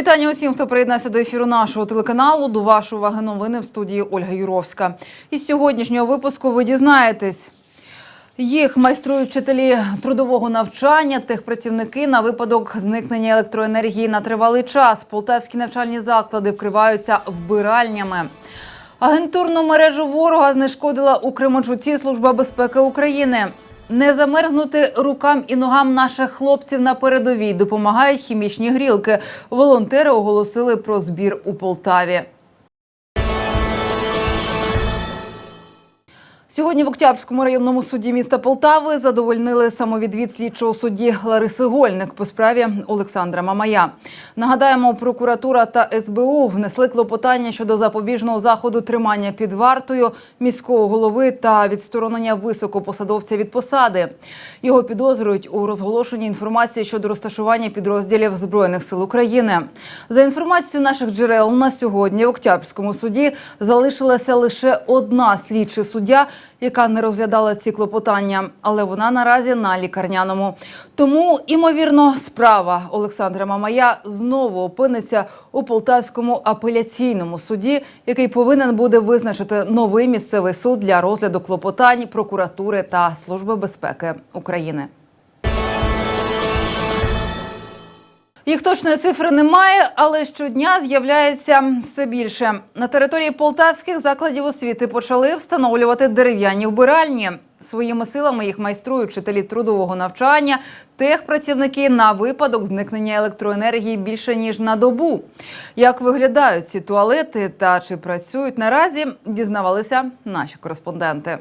Вітання усім, хто приєднався до ефіру нашого телеканалу. До вашої уваги новини в студії Ольга Юровська. Із сьогоднішнього випуску ви дізнаєтесь. Їх майструють вчителі трудового навчання, техпрацівники на випадок зникнення електроенергії на тривалий час. Полтавські навчальні заклади вкриваються вбиральнями. Агентурну мережу ворога знешкодила у Кременчуці Служба безпеки України. Не замерзнути рукам і ногам наших хлопців на передовій допомагають хімічні грілки. Волонтери оголосили про збір у Полтаві. Сьогодні в Октябрському районному суді міста Полтави задовольнили самовідвід слідчого судді Лариси Гольник по справі Олександра Мамая. Нагадаємо, прокуратура та СБУ внесли клопотання щодо запобіжного заходу тримання під вартою міського голови та відсторонення високопосадовця від посади. Його підозрюють у розголошенні інформації щодо розташування підрозділів збройних сил України. За інформацією наших джерел на сьогодні в Октябрському суді залишилася лише одна слідчий суддя, яка не розглядала ці клопотання, але вона наразі на лікарняному. Тому, імовірно, справа Олександра Мамая знову опиниться у Полтавському апеляційному суді, який повинен буде визначити новий місцевий суд для розгляду клопотань прокуратури та Служби безпеки України. Їх точної цифри немає, але щодня з'являється все більше. На території полтавських закладів освіти почали встановлювати дерев'яні вбиральні. Своїми силами їх майструють вчителі трудового навчання, техпрацівники на випадок зникнення електроенергії більше ніж на добу. Як виглядають ці туалети та чи працюють наразі, дізнавалися наші кореспонденти.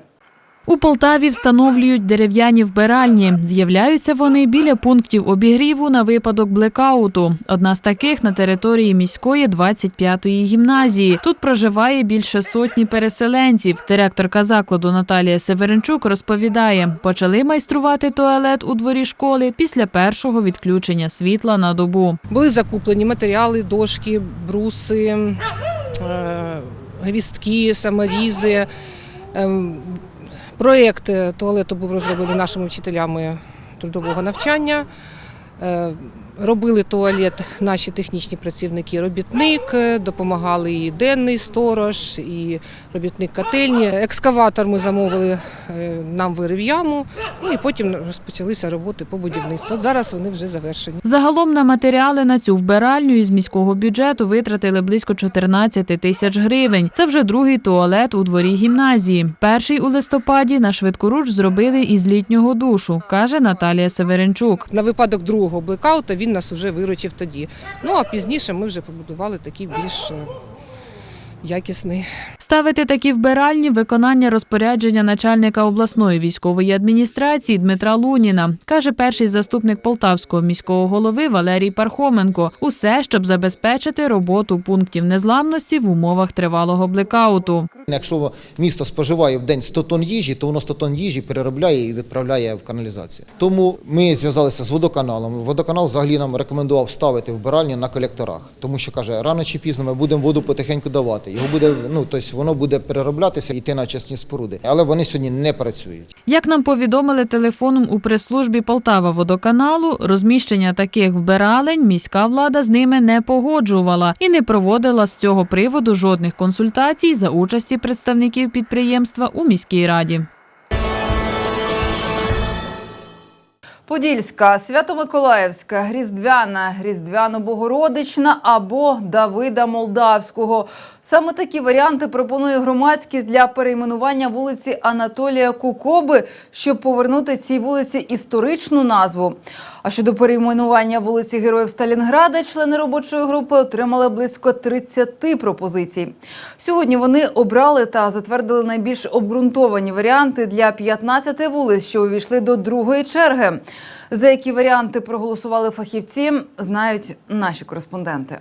У Полтаві встановлюють дерев'яні вбиральні. З'являються вони біля пунктів обігріву на випадок блекауту. Одна з таких на території міської 25-ї гімназії. Тут проживає більше сотні переселенців. Директорка закладу Наталія Северенчук розповідає, почали майструвати туалет у дворі школи після першого відключення світла на добу. Були закуплені матеріали, дошки, бруси, е, гвістки, саморізи. Проєкт е, туалету був розроблений нашими вчителями трудового навчання. Робили туалет наші технічні працівники, робітник, е, допомагали і денний сторож, і робітник котельні. Екскаватор ми замовили, е, нам вирив яму, ну і потім розпочалися роботи по будівництву. От зараз вони вже завершені. Загалом на матеріали на цю вбиральню із міського бюджету витратили близько 14 тисяч гривень. Це вже другий туалет у дворі гімназії. Перший у листопаді на швидкоруч зробили із літнього душу, каже Наталія Северенчук. На випадок другого блекаута він нас вже виручив тоді. Ну а пізніше ми вже побудували такий більш е, якісний. Ставити такі вбиральні виконання розпорядження начальника обласної військової адміністрації Дмитра Луніна, каже перший заступник полтавського міського голови Валерій Пархоменко. Усе, щоб забезпечити роботу пунктів незламності в умовах тривалого блекауту. Якщо місто споживає в день 100 тонн їжі, то воно 100 тонн їжі переробляє і відправляє в каналізацію. Тому ми зв'язалися з водоканалом. Водоканал взагалі нам рекомендував ставити вбиральні на колекторах, тому що каже, рано чи пізно ми будемо воду потихеньку давати. Його буде ну тобто воно буде перероблятися йти на чесні споруди. Але вони сьогодні не працюють. Як нам повідомили телефоном у прес-службі Полтава водоканалу, розміщення таких вбиралень міська влада з ними не погоджувала і не проводила з цього приводу жодних консультацій за участі представників підприємства у міській раді. Подільська, Свято-Миколаївська, Різдвяна, Різдвяно-Богородична або Давида Молдавського. Саме такі варіанти пропонує громадськість для перейменування вулиці Анатолія Кукоби, щоб повернути цій вулиці історичну назву. А щодо перейменування вулиці Героїв Сталінграда, члени робочої групи отримали близько 30 пропозицій. Сьогодні вони обрали та затвердили найбільш обґрунтовані варіанти для 15 вулиць, що увійшли до другої черги. За які варіанти проголосували фахівці, знають наші кореспонденти.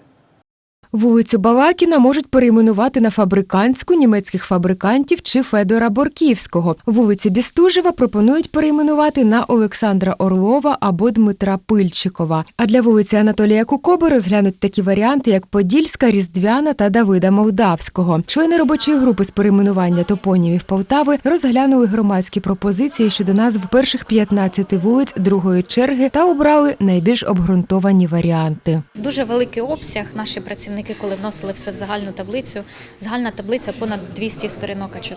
Вулицю Балакіна можуть перейменувати на фабрикантську німецьких фабрикантів чи Федора Борківського. Вулицю Бістужева пропонують перейменувати на Олександра Орлова або Дмитра Пильчикова. А для вулиці Анатолія Кукоби розглянуть такі варіанти, як Подільська, Різдвяна та Давида Молдавського. Члени робочої групи з перейменування топонімів Полтави розглянули громадські пропозиції щодо назв перших 15 вулиць другої черги та обрали найбільш обґрунтовані варіанти. Дуже великий обсяг. Наші працівники, коли вносили все в загальну таблицю, загальна таблиця понад 200 сторінок А4.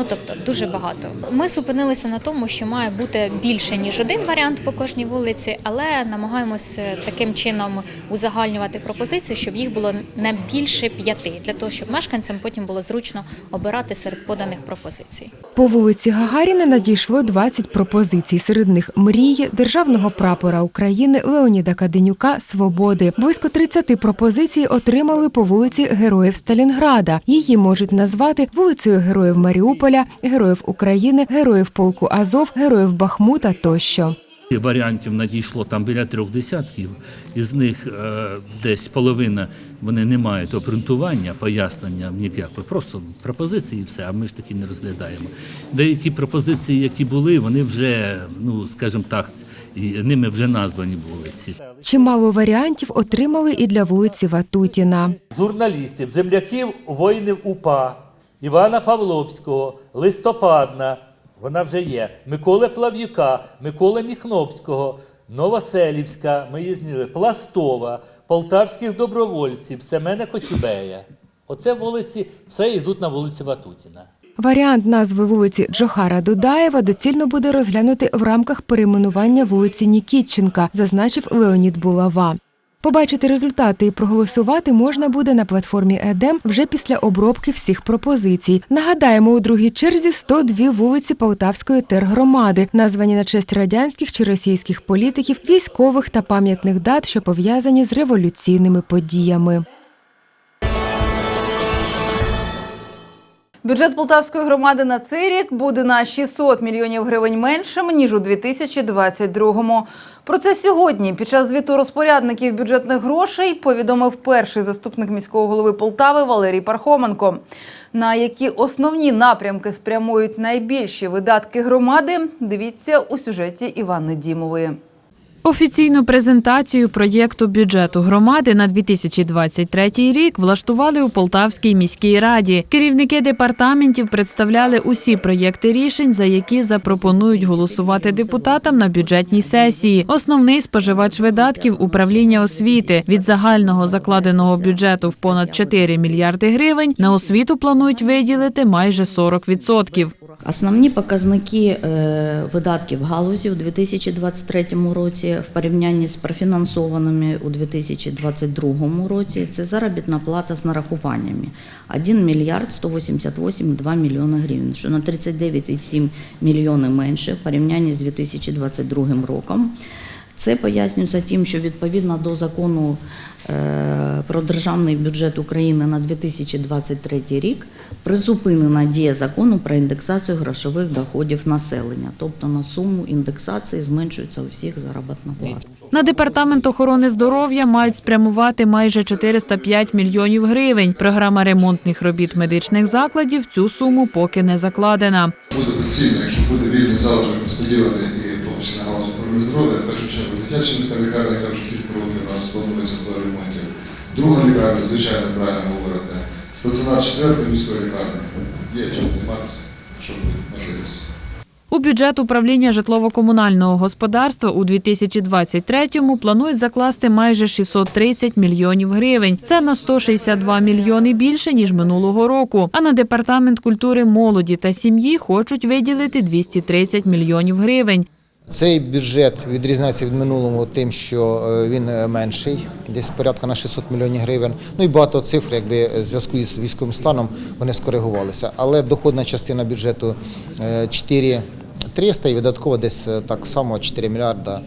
Ну тобто дуже багато. Ми зупинилися на тому, що має бути більше ніж один варіант по кожній вулиці, але намагаємось е, таким чином узагальнювати пропозиції, щоб їх було не більше п'яти, для того, щоб мешканцям потім було зручно обирати серед поданих пропозицій. По вулиці Гагаріна надійшло 20 пропозицій. Серед них мрії, державного прапора України Леоніда Каденюка, Свободи. Близько 30 пропозицій отримали по вулиці Героїв Сталінграда. Її можуть назвати вулицею Героїв Маріуполя, Героїв України, Героїв полку Азов, Героїв Бахмута тощо. Варіантів надійшло там біля трьох десятків, із них е, десь половина вони не мають обґрунтування, пояснення ніякого, просто пропозиції і все, а ми ж такі не розглядаємо. Деякі пропозиції, які були, вони вже, ну скажімо так, і ними вже названі були ці. Чимало варіантів отримали і для вулиці Ватутіна. журналістів, земляків воїнів УПА, Івана Павловського, Листопадна, вона вже є, Миколи Плав'юка, Миколи Міхновського, Новоселівська, ми її зняли, Пластова, полтавських добровольців, Семена Кочубея. Оце вулиці, все йдуть на вулиці Ватутіна. Варіант назви вулиці Джохара Дудаєва доцільно буде розглянути в рамках перейменування вулиці Нікітченка, зазначив Леонід Булава. Побачити результати і проголосувати можна буде на платформі ЕДЕМ вже після обробки всіх пропозицій. Нагадаємо, у другій черзі 102 вулиці Полтавської тергромади, названі на честь радянських чи російських політиків, військових та пам'ятних дат, що пов'язані з революційними подіями. Бюджет Полтавської громади на цей рік буде на 600 мільйонів гривень меншим ніж у 2022-му. Про це сьогодні під час звіту розпорядників бюджетних грошей повідомив перший заступник міського голови Полтави Валерій Пархоменко. На які основні напрямки спрямують найбільші видатки громади, дивіться у сюжеті Івани Дімової. Офіційну презентацію проєкту бюджету громади на 2023 рік влаштували у Полтавській міській раді. Керівники департаментів представляли усі проєкти рішень, за які запропонують голосувати депутатам на бюджетній сесії. Основний споживач видатків управління освіти від загального закладеного бюджету в понад 4 мільярди гривень на освіту планують виділити майже 40%. Основні показники е, видатків галузі у 2023 році в порівнянні з профінансованими у 2022 році це заробітна плата з нарахуваннями 1 мільярд 188,2 мільйони гривень, що на 39,7 мільйони менше в порівнянні з 2022 роком. Це пояснюється тим, що відповідно до закону про державний бюджет України на 2023 рік призупинена дія закону про індексацію грошових доходів населення, тобто на суму індексації зменшується у всіх заробітна плата. На департамент охорони здоров'я мають спрямувати майже 405 мільйонів гривень. Програма ремонтних робіт медичних закладів цю суму поки не закладена. Буде доцільно, якщо буде вільний залишок несподіваний і в тому числі на галузі охорони здоров'я, в першу чергу дитяча міська лікарня, яка вже кілька років у нас планується. Друга лікарня, звичайно, правильно говорите. Стаціонар четвертої міської лікарні. Є чим займатися, буде можливість. У бюджет управління житлово-комунального господарства у 2023-му планують закласти майже 630 мільйонів гривень. Це на 162 мільйони більше ніж минулого року. А на департамент культури, молоді та сім'ї хочуть виділити 230 мільйонів гривень. Цей бюджет відрізняється від минулого тим, що е, він е, менший, десь порядка на 600 мільйонів гривень. Ну і багато цифр, якби е, в зв'язку із військовим станом, вони скоригувалися. Але доходна частина бюджету е, 4 300 і видаткова десь так само 4 мільярда.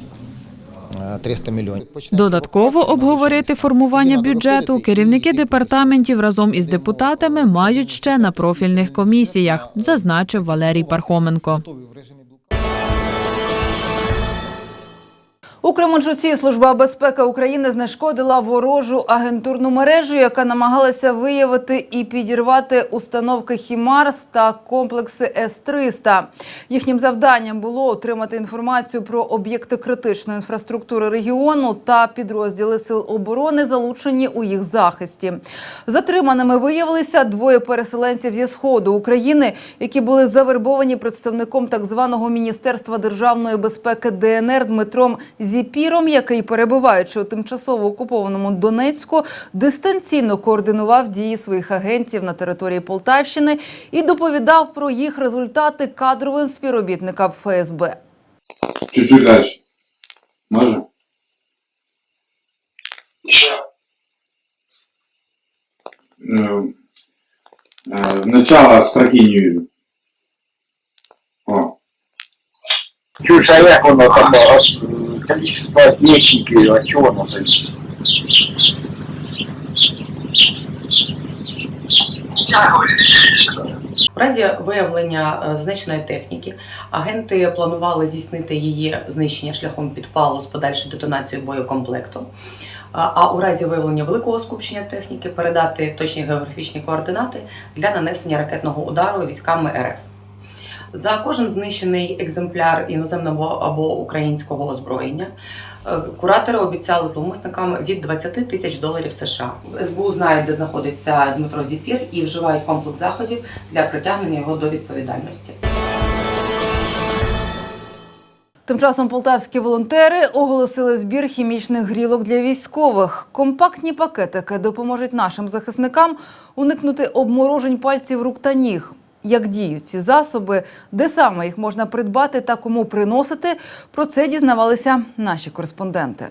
е, 300 мільйонів. Додатково обговорити формування бюджету керівники департаментів разом із депутатами мають ще на профільних комісіях, зазначив Валерій Пархоменко. У Кременчуці служба безпеки України знешкодила ворожу агентурну мережу, яка намагалася виявити і підірвати установки Хімарс та комплекси С-300. Їхнім завданням було отримати інформацію про об'єкти критичної інфраструктури регіону та підрозділи сил оборони, залучені у їх захисті. Затриманими виявилися двоє переселенців зі сходу України, які були завербовані представником так званого Міністерства державної безпеки ДНР Дмитром Зіпіром, який, перебуваючи у тимчасово окупованому Донецьку, дистанційно координував дії своїх агентів на території Полтавщини і доповідав про їх результати кадровим співробітникам ФСБ. Чуть-чуть дальше. Можно? Э, э, Начало строки не вижу. О, Чушь, а як воно там количество отмечників, а чого воно зависит? У разі виявлення е, знищеної техніки агенти планували здійснити її знищення шляхом підпалу з подальшою детонацією боєкомплекту. А а у разі виявлення великого скупчення техніки передати точні географічні координати для нанесення ракетного удару військами РФ. За кожен знищений екземпляр іноземного або українського озброєння е, куратори обіцяли зловмисникам від 20 тисяч доларів США. СБУ знають, де знаходиться Дмитро Зіпір, і вживають комплекс заходів для притягнення його до відповідальності. Тим часом полтавські волонтери оголосили збір хімічних грілок для військових. Компактні пакетики допоможуть нашим захисникам уникнути обморожень пальців рук та ніг. Як діють ці засоби, де саме їх можна придбати та кому приносити, про це дізнавалися наші кореспонденти.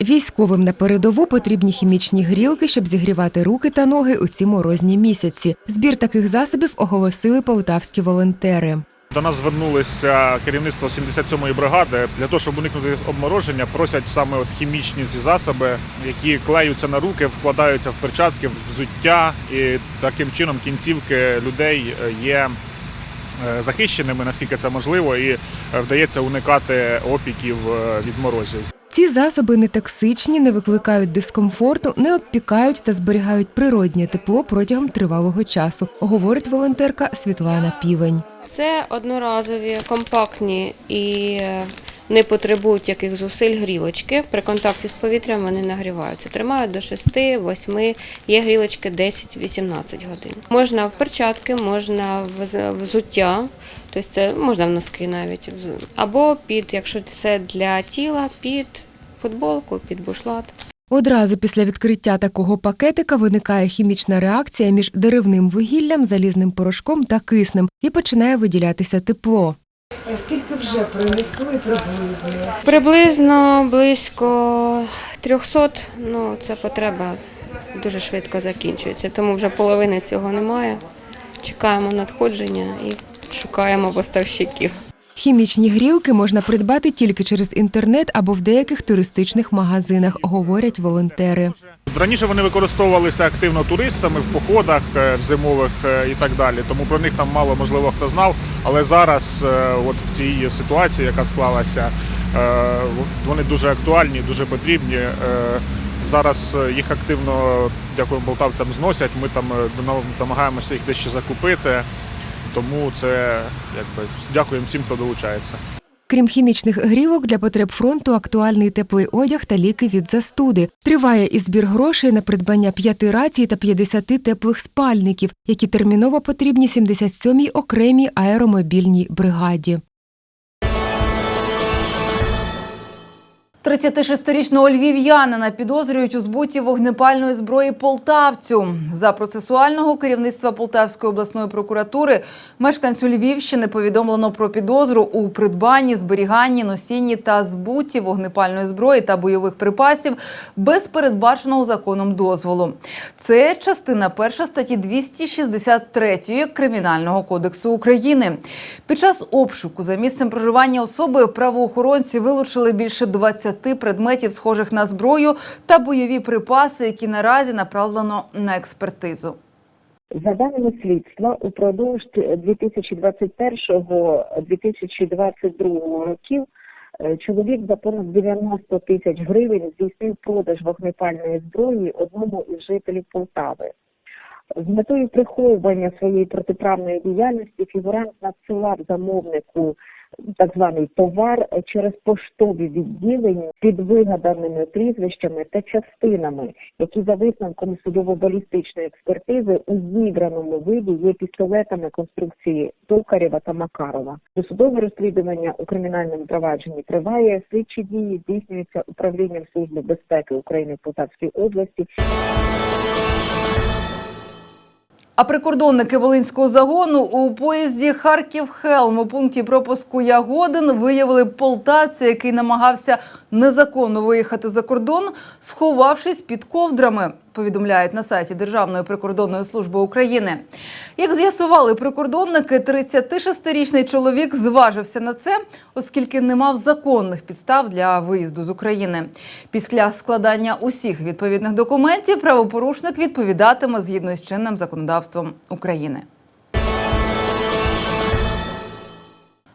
Військовим на передову потрібні хімічні грілки, щоб зігрівати руки та ноги у ці морозні місяці. Збір таких засобів оголосили полтавські волонтери. До нас звернулися керівництво 77-ї бригади для того, щоб уникнути обмороження, просять саме от хімічні ці засоби, які клеються на руки, вкладаються в перчатки, в взуття, і таким чином кінцівки людей є е, захищеними, наскільки це можливо, і е, вдається уникати опіків е, від морозів. Ці засоби не токсичні, не викликають дискомфорту, не обпікають та зберігають природнє тепло протягом тривалого часу, говорить волонтерка Світлана Півень. Це одноразові, компактні і е, не потребують яких зусиль грілочки. При контакті з повітрям вони нагріваються. Тримають до 6-8, є грілочки 10-18 годин. Можна в перчатки, можна в взуття, тобто це можна в носки навіть, або під, якщо це для тіла, під футболку, під бушлат. Одразу після відкриття такого пакетика виникає хімічна реакція між деревним вугіллям, залізним порошком та киснем і починає виділятися тепло. Скільки вже принесли приблизно? Приблизно близько 300, ну це потреба дуже швидко закінчується, тому вже половини цього немає. Чекаємо надходження і шукаємо поставщиків. Хімічні грілки можна придбати тільки через інтернет або в деяких туристичних магазинах, говорять волонтери. Раніше вони використовувалися активно туристами в походах е, в зимових е, і так далі. Тому про них там мало можливо хто знав. Але зараз, е, от в цій ситуації, яка склалася, вони дуже актуальні, дуже потрібні. Зараз їх активно, дякую полтавцям, зносять. Ми там намагаємося їх дещо закупити. Тому це якби дякуємо всім, хто долучається. Крім хімічних грівок для потреб фронту актуальний теплий одяг та ліки від застуди. Триває і збір грошей на придбання п'яти рацій та 50 теплих спальників, які терміново потрібні 77-й окремій аеромобільній бригаді. 36-річного львів'янина підозрюють у збуті вогнепальної зброї полтавцю. За процесуального керівництва Полтавської обласної прокуратури мешканцю Львівщини повідомлено про підозру у придбанні, зберіганні, носінні та збуті вогнепальної зброї та бойових припасів без передбаченого законом дозволу. Це частина перша статті 263 Кримінального кодексу України. Під час обшуку за місцем проживання особи правоохоронці вилучили більше 20 предметів, схожих на зброю та бойові припаси, які наразі направлено на експертизу. За даними слідства, упродовж 2021-2022 років Е, Чоловік за понад 90 тисяч гривень здійснив продаж вогнепальної зброї одному із жителів Полтави. З метою приховування своєї протиправної діяльності фігурант надсилав замовнику так званий товар через поштові відділення під вигаданими прізвищами та частинами, які за висновком судово-балістичної експертизи у зібраному виді є пістолетами конструкції Токарєва та Макарова. Досудове розслідування у кримінальному провадженні триває. Слідчі дії здійснюються управлінням Служби безпеки України в Полтавській області. А прикордонники Волинського загону у поїзді Харків-Хелм у пункті пропуску Ягодин виявили полтавця, який намагався незаконно виїхати за кордон, сховавшись під ковдрами. Повідомляють на сайті Державної прикордонної служби України. Як з'ясували прикордонники, 36-річний чоловік зважився на це, оскільки не мав законних підстав для виїзду з України. Після складання усіх відповідних документів правопорушник відповідатиме згідно з чинним законодавством України.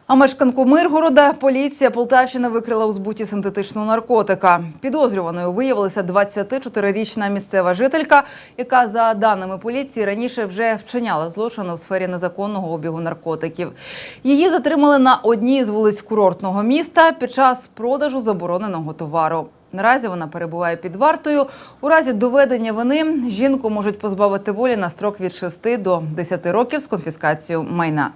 А мешканку Миргорода поліція Полтавщини викрила у збуті синтетичного наркотика. Підозрюваною виявилася 24-річна місцева жителька, яка, за даними поліції, раніше вже вчиняла злочин у сфері незаконного обігу наркотиків. Її затримали на одній з вулиць курортного міста під час продажу забороненого товару. Наразі вона перебуває під вартою. У разі доведення вини жінку можуть позбавити волі на строк від 6 до 10 років з конфіскацією майна.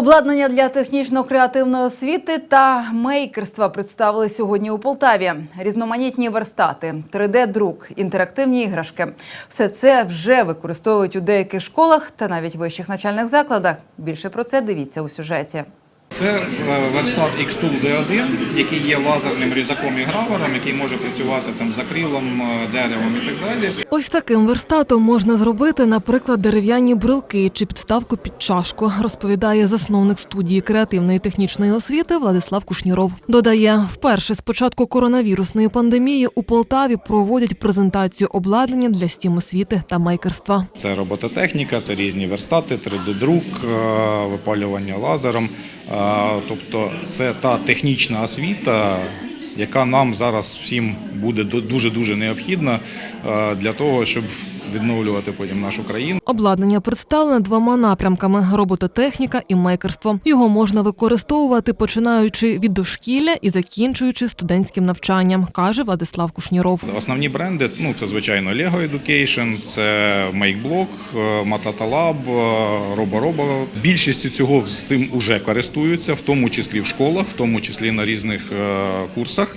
Обладнання для технічно-креативної освіти та мейкерства представили сьогодні у Полтаві. Різноманітні верстати, 3D-друк, інтерактивні іграшки. Все це вже використовують у деяких школах та навіть вищих начальних закладах. Більше про це дивіться у сюжеті. Це е, верстат X-Tool D1, який є лазерним різаком і гравером, який може працювати там з акрилом, е, деревом і так далі. Ось таким верстатом можна зробити, наприклад, дерев'яні брелки чи підставку під чашку, розповідає засновник студії креативної технічної освіти Владислав Кушніров. Додає, вперше з початку коронавірусної пандемії у Полтаві проводять презентацію обладнання для стім освіти та майкерства. Це робототехніка, це різні верстати, 3D-друк, е, випалювання лазером. Тобто це та технічна освіта, яка нам зараз всім буде дуже дуже необхідна е, для того, щоб відновлювати потім нашу країну. Обладнання представлене двома напрямками: робототехніка і майкерство. Його можна використовувати починаючи від дошкілля і закінчуючи студентським навчанням, каже Владислав Кушніров. Основні бренди ну це звичайно Lego Education, це MakeBlock, е, Matata Lab, е, RoboRobo. Більшістю цього з цим уже користуються, в тому числі в школах, в тому числі на різних е, курсах.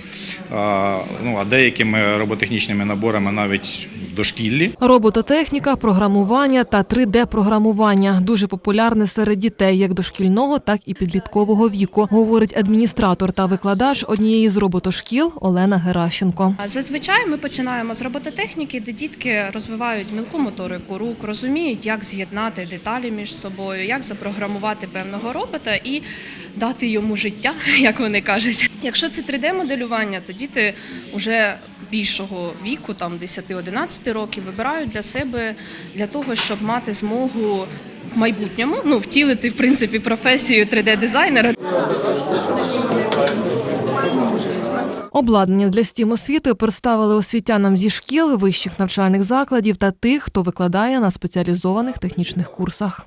Ну а деякими роботехнічними наборами навіть в дошкіллі. Робототехніка, програмування та 3D-програмування дуже популярне серед дітей як дошкільного, так і підліткового віку, говорить адміністратор та викладач однієї з роботошкіл Олена Геращенко. Зазвичай ми починаємо з робототехніки, де дітки розвивають мілку моторику рук, розуміють, як з'єднати деталі між собою, як запрограмувати певного робота і дати йому життя, як вони кажуть. Якщо це 3D-моделювання, то діти вже більшого віку, там 10-11 років, вибирають для себе для того, щоб мати змогу в майбутньому ну втілити в принципі професію 3D-дизайнера. Обладнання для стім освіти представили освітянам зі шкіл, вищих навчальних закладів та тих, хто викладає на спеціалізованих технічних курсах.